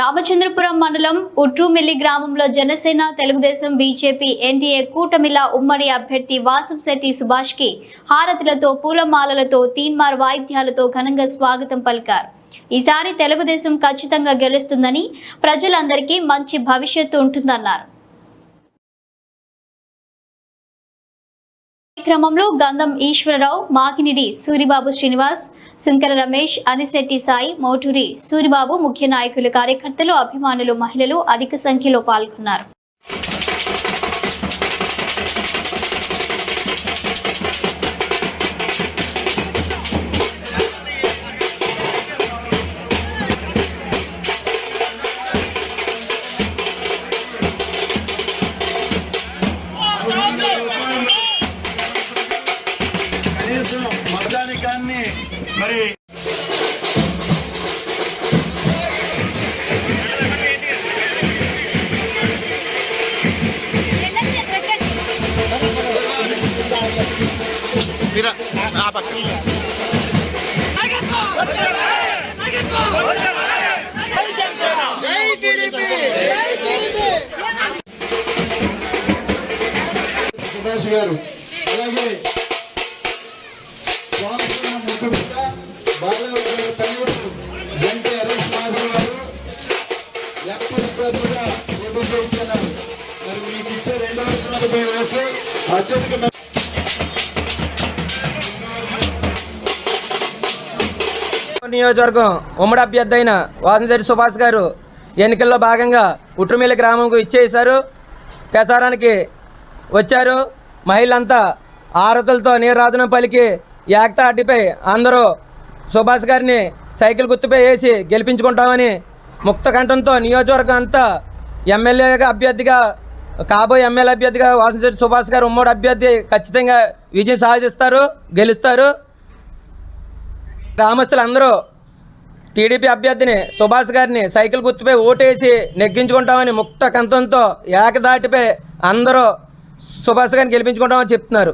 రామచంద్రపురం మండలం ఉట్రుమిల్లి గ్రామంలో Janasena Telugu Desam BJP NDA కూటమిల ఉమ్మడి అభ్యర్థి వాసంశెట్టి సుభాష్కి హారతులతో పూలమాలలతో తీన్మార్ వాయిద్యాలతో ఘనంగా స్వాగతం పలికారు. ఈసారి తెలుగుదేశం ఖచ్చితంగా గెలుస్తుందని ప్రజలందరికీ మంచి భవిష్యత్తు ఉంటుందన్నారు. క్రమంలో గంధం ఈశ్వరరావు మాకినిడి సూరిబాబు శ్రీనివాస్ శంకర రమేష్ అనిశెట్టి సాయి మోటూరి సూరిబాబు ముఖ్య నాయకులు కార్యకర్తలు అభిమానులు మహిళలు అధిక సంఖ్యలో పాల్గొన్నారు. కనీసం మరి Mira, ah, para. సుభాష్ గారు అలాగే కోనసీమ బాలయ్య హరీష్ మాధవ్ గారు మరి మీకు ఇచ్చే రెండు వందల నలభై అత్యధిక నియోజకవర్గం ఉమ్మడి అభ్యర్థి అయిన వాసంశెట్టి సుభాష్ గారు ఎన్నికల్లో భాగంగా ఉట్రుమిల్లి గ్రామంకు ఇచ్చేశారు. ప్రచారానికి వచ్చారు. మహిళలంతా ఆరతులతో నీరాజనం పలికి ఏకతా అడ్డిపై అందరూ సుభాష్ గారిని సైకిల్ గుర్తుపై వేసి గెలిపించుకుంటామని ముక్త కంఠంతో నియోజకవర్గం అంతా ఎమ్మెల్యేగా అభ్యర్థిగా కాబోయే ఎమ్మెల్యే అభ్యర్థిగా వాసంశెట్టి సుభాష్ గారు ఉమ్మడి అభ్యర్థి ఖచ్చితంగా విజయం సాధిస్తారు గెలుస్తారు. గ్రామస్తులందరూ టీడీపీ అభ్యర్థిని సుభాష్ గారిని సైకిల్ గుర్తుపై ఓటేసి నెగ్గించుకుంటామని ముక్త కంతంతో ఏకదాటిపై అందరూ సుభాష్ గారిని గెలిపించుకుంటామని చెప్తున్నారు.